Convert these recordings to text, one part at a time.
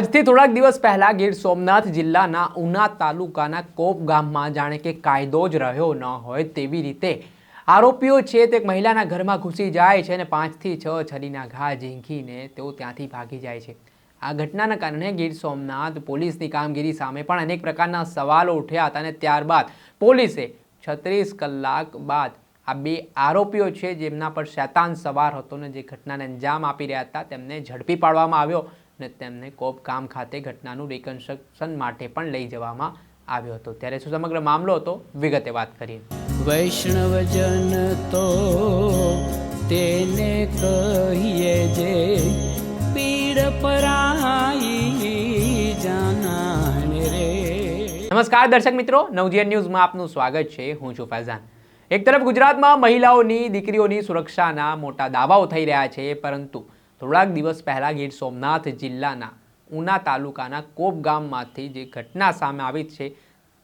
આજથી થોડાક દિવસ પહેલા ગીર સોમનાથ જિલ્લાના ઉના તાલુકાના કોપ ગામમાં જાણે કે કાયદો જ રહ્યો ન હોય તેવી રીતે આરોપીઓ છે તે મહિલાના ઘરમાં ઘૂસી જાય છે અને પાંચથી છ છરીના ઘા ઝીંકીને તેઓ ત્યાંથી ભાગી જાય છે. આ ઘટનાના કારણે ગીર સોમનાથ પોલીસની કામગીરી સામે પણ અનેક પ્રકારના સવાલો ઉઠ્યા હતા અને ત્યારબાદ પોલીસે છત્રીસ કલાક બાદ આ બે આરોપીઓ છે જેમના પર શૈતાન સવાર હતો ને જે ઘટનાને અંજામ આપી રહ્યા હતા તેમને ઝડપી પાડવામાં આવ્યો. અને તેમને કોપ ગામ ખાતે ઘટનાનું રિકન્સ્ટ્રક્શન માટે પણ લઈ જવામાં આવ્યો હતો. ત્યારે શું સમગ્ર મામલો હતો? વિગતે વાત કરીએ. વૈષ્ણવજન તો તેને કહીએ જે પીડ પરાઈ જાનાને રે. નમસ્કાર દર્શક મિત્રો નવજીવન ન્યૂઝમાં આપનું સ્વાગત છે. હું છું ફૈઝાન. એક તરફ ગુજરાતમાં મહિલાઓની દીકરીઓની સુરક્ષાના મોટા દાવાઓ થઈ રહ્યા છે પરંતુ થોડાક દિવસ પહેલાં ગીર સોમનાથ જિલ્લાના ઉના તાલુકાના કોપ ગામમાંથી જે ઘટના સામે આવી છે,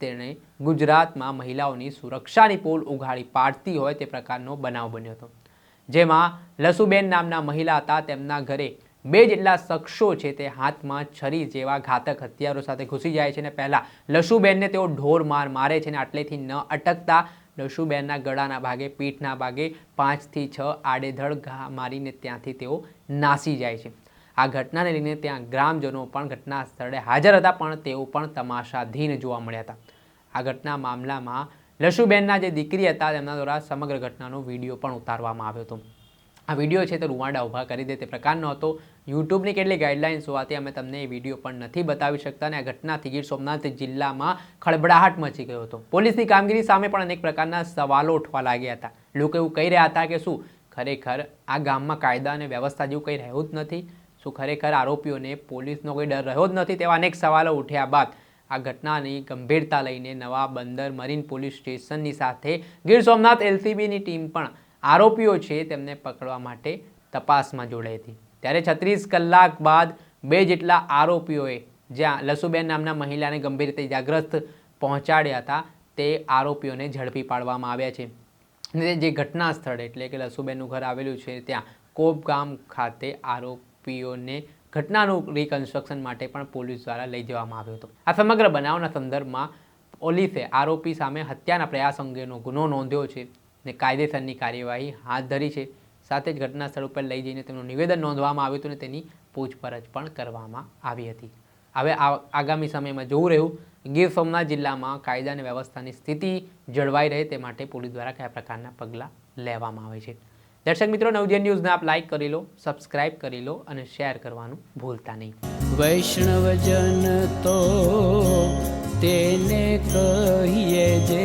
તેણે ગુજરાતમાં મહિલાઓની સુરક્ષાની પોલ ઉઘાડી પાડતી હોય તે પ્રકારનો બનાવ બન્યો હતો. જેમાં લસુબેન નામના મહિલા હતા. તેમના ઘરે બે જેટલા શખ્સો છે તે હાથમાં છરી જેવા ઘાતક હથિયારો સાથે ઘૂસી જાય છે અને પહેલાં લસુબેનને તેઓ ઢોર માર મારે છે અને આટલેથી ન અટકતા લસુબેનના ગળાના ભાગે, પીઠના ભાગે પાંચથી છ આડેધડ ઘા મારીને ત્યાંથી તેઓ નાસી જાય છે. આ ઘટનાને લઈને ત્યાં ગ્રામજનો પણ ઘટના સ્થળે હાજર હતા, પણ તેઓ પણ તમાશાધીન જોવા મળ્યા હતા. આ ઘટના મામલામાં લશુબેનના જે દીકરી હતા, તેમના દ્વારા સમગ્ર ઘટનાનો વીડિયો પણ ઉતારવામાં આવ્યો હતો. આ વીડિયો છે તે રૂવાડા ઊભા કરી દે તે પ્રકારનો હતો. યુટ્યુબની કેટલી ગાઈડલાઇન્સ હોવાથી અમે તમને એ વીડિયો પણ નથી બતાવી શકતા અને આ ઘટનાથી ગીર સોમનાથ જિલ્લામાં ખળબડાહટ મચી ગયો હતો. પોલીસની કામગીરી સામે પણ અનેક પ્રકારના સવાલો ઉઠવા લાગ્યા હતા. લોકો એવું કહી રહ્યા હતા કે શું ખરેખર આ ગામમાં કાયદા અને વ્યવસ્થા જેવું કંઈ રહ્યું જ નથી? શું ખરેખર આરોપીઓને પોલીસનો કોઈ ડર રહ્યો જ નથી તેવા અનેક સવાલો ઉઠ્યા બાદ આ ઘટનાની ગંભીરતા લઈને નવા બંદર મરીન પોલીસ સ્ટેશનની સાથે ગીર સોમનાથ એલસીબીની ટીમ પણ આરોપીઓ છે તેમને પકડવા માટે તપાસમાં જોડાઈ હતી. ત્યારે છત્રીસ કલાક બાદ બે જેટલા આરોપીઓએ જ્યાં લસુબેન નામના મહિલાને ગંભીર રીતે ઇજાગ્રસ્ત પહોંચાડ્યા હતા, તે આરોપીઓને ઝડપી પાડવામાં આવ્યા છે. જે ઘટના સ્થળ એટલે કે લસુબેનનું ઘર આવેલું છે, ત્યાં કોપ ગામ ખાતે આરોપીઓને ઘટનાનું રિકન્સ્ટ્રક્શન માટે પણ પોલીસ દ્વારા લઈ જવામાં આવ્યો હતો. આ સમગ્ર બનાવના સંદર્ભમાં પોલીસે આરોપી સામે હત્યાના પ્રયાસ અંગેનો ગુનો નોંધ્યો છે. ને કાયદેસરની કાર્યવાહી હાથ ધરી છે. સાથે જ ઘટના સ્થળ ઉપર લઈ જઈને તેમનું નિવેદન નોંધવામાં આવ્યું હતું અને તેની પૂછપરછ પણ કરવામાં આવી હતી. હવે આગામી સમયમાં જોવું રહ્યું, ગીર સોમનાથ જિલ્લામાં કાયદા અને વ્યવસ્થાની સ્થિતિ જળવાઈ રહે તે માટે પોલીસ દ્વારા કયા પ્રકારના પગલાં લેવામાં આવે છે. દર્શક મિત્રો, નવજીવન ન્યૂઝને આપ લાઈક કરી લો સબસ્ક્રાઇબ કરી લો અને શેર કરવાનું ભૂલતા નહીં. વૈષ્ણવજન તો તેને કહીએ જે